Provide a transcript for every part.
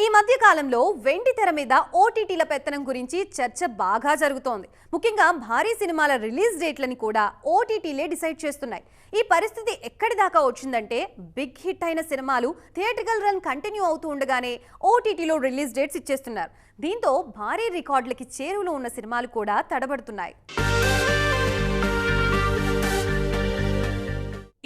ఈ మధ్య కాలంలో వెండి తెర మీద ఓటీటీల పెత్తనం గురించి చర్చ బాగా జరుగుతోంది. ముఖ్యంగా భారీ సినిమాల రిలీజ్ డేట్లని కూడా ఓటీటీలే డిసైడ్ చేస్తున్నాయి. ఈ పరిస్థితి ఎక్కడి దాకా వచ్చిందంటే బిగ్ హిట్ అయిన సినిమాలు థియేట్రికల్ రన్ కంటిన్యూ అవుతూ ఉండగానే ఓటీటీలో రిలీజ్ డేట్స్ ఇచ్చేస్తున్నారు. దీంతో భారీ రికార్డులకి చేరువలో ఉన్న సినిమాలు కూడా తడబడుతున్నాయి.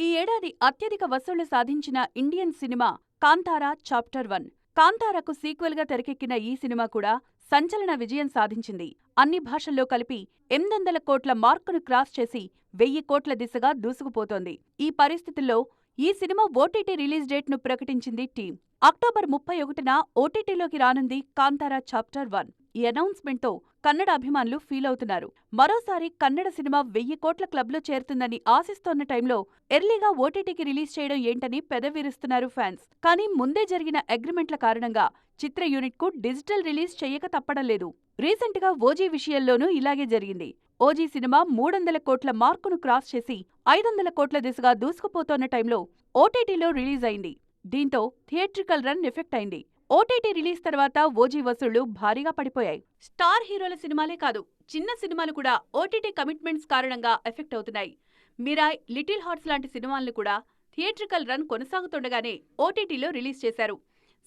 ఈ ఏడాది అత్యధిక వసూళ్ళు సాధించిన Indian cinema Kantara chapter one. కాంతారకు సీక్వెల్గా తెరకెక్కిన ఈ సినిమా కూడా సంచలన విజయం సాధించింది. అన్ని భాషల్లో కలిపి ఎనిమిదొందల కోట్ల మార్కును క్రాస్ చేసి వెయ్యి కోట్ల దిశగా దూసుకుపోతోంది. ఈ పరిస్థితుల్లో ఈ సినిమా ఓటీటీ రిలీజ్ డేట్ను ప్రకటించింది టీం అక్టోబర్ ముప్పై ఒకటిన ఓటీటీలోకి రానుంది కాంతారా చాప్టర్ వన్. ఈ అనౌన్స్మెంట్తో కన్నడ అభిమానులు ఫీల్ అవుతున్నారు. మరోసారి కన్నడ సినిమా వెయ్యి కోట్ల క్లబ్లో చేరుతుందని ఆశిస్తోన్న టైంలో ఎర్లీగా ఓటీటీకి రిలీజ్ చేయడం ఏంటని పెదవిరుస్తున్నారు ఫ్యాన్స్. కానీ ముందే జరిగిన అగ్రిమెంట్ల కారణంగా చిత్ర యూనిట్కు డిజిటల్ రిలీజ్ చేయక తప్పడం లేదు రీసెంట్గా ఓజీ విషయంలోనూ ఇలాగే జరిగింది. ఓజీ సినిమా మూడొందల కోట్ల మార్కును క్రాస్ చేసి ఐదొందల కోట్ల దిశగా దూసుకుపోతోన్న టైంలో ఓటీటీలో రిలీజ్ అయింది. దీంతో థియేట్రికల్ రన్ ఎఫెక్ట్ అయింది. ఓటీటీ రిలీజ్ తర్వాత ఓజీ వసూళ్ళు భారీగా పడిపోయాయి. స్టార్ హీరోల సినిమాలే కాదు చిన్న సినిమాలు కూడా ఓటీటీ కమిట్మెంట్స్ కారణంగా ఎఫెక్ట్ అవుతున్నాయి. మిరాయ్ లిటిల్ హార్ట్స్ లాంటి సినిమాలను కూడా థియేట్రికల్ రన్ కొనసాగుతుండగానే ఓటీటీలో రిలీజ్ చేశారు.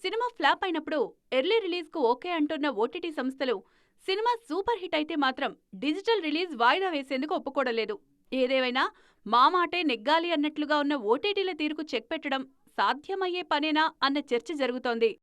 సినిమా ఫ్లాప్ అయినప్పుడు ఎర్లీ రిలీజ్కు ఓకే అంటున్న ఓటీటీ సంస్థలు సినిమా సూపర్ హిట్ అయితే మాత్రం డిజిటల్ రిలీజ్ వాయిదా వేసేందుకు ఒప్పుకోడలేదు ఏదేవైనా మా మాటే నెగ్గాలి అన్నట్లుగా ఉన్న ఓటీటీల తీరుకు చెక్ పెట్టడం సాధ్యమయ్యే పనేనా అన్న చర్చ జరుగుతోంది.